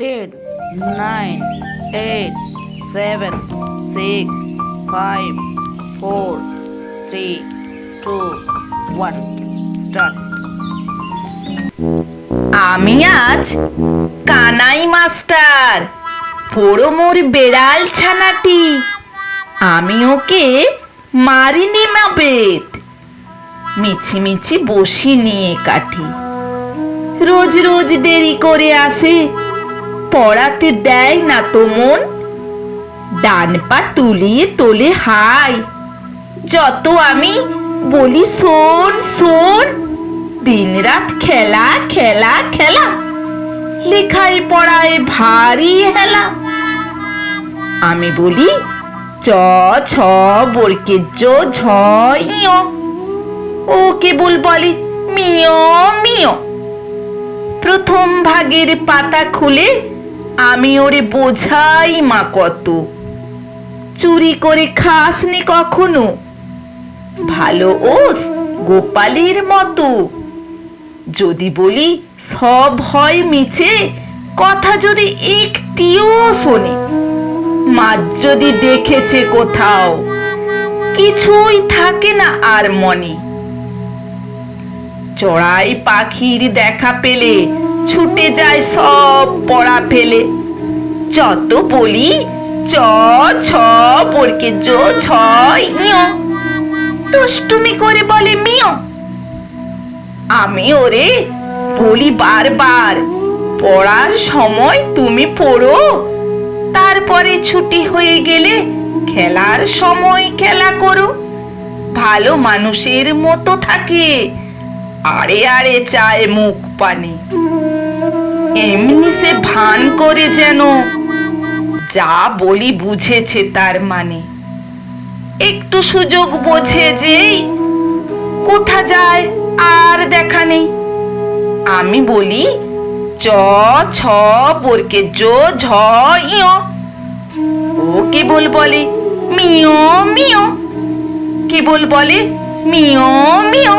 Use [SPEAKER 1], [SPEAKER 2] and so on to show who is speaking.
[SPEAKER 1] Ten nine eight seven six five four three two one start
[SPEAKER 2] আমি আজ Kanai master, পোড়ো মোর বেড়াল ছানাটি। আমি ওকে মারিনি না মিছি মিছি বসি নিয়ে কাটি রোজ রোজ দেরি করে আসে পড়াতে দেয় না তো মন। ডান পা তুলিয়ে তোলে হাই। যত আমি বলি, শোন শোন। দিনরাত খেলা খেলা খেলা। লেখায় পড়ায় ভারী হেলা। আমি বলি, চ, ছ, বরকে জো, ঝ ইয় ও কেবল বলে, মিয় মিয়। প্রথম ভাগের পাতা খুলে আমি ওরে বোঝাই মা কত। চুরি করে খাসনি কখনো? ভালো ওস গোপালের মতো। যদি বলি সব হয় মিছে, কথা যদি একটিও শোনে। মা যদি দেখেছে কোথাও, কিছুই থাকে না আর মনে। চড়াই পাখির দেখা পেলে, ছুটে যায় সব পড়া ফেলে। যত বলি, চ, ছ পড়কে জো, ছ ইয় দুষ্টুমি করে বলে মিয়। আমি ওরে বলি বারবার, পড়ার সময় তুমি পড়ো। তারপরে ছুটি হয়ে গেলে খেলার সময় খেলা করো। ভালো মানুষের মতো থাকে আরে আরে চায় মুখ পানি। এমনি সে ভান করে যেন যা বলি বুঝেছে তার মানে। একটু সুযোগ বোঝে যেই কোথা যায় আর দেখা নেই। আমি বলি, চ, ছ বরকে জো, ঝ ইয় ও কেবল বলে, মিয় মিয়। কেবল বলে, মিয় মিয়।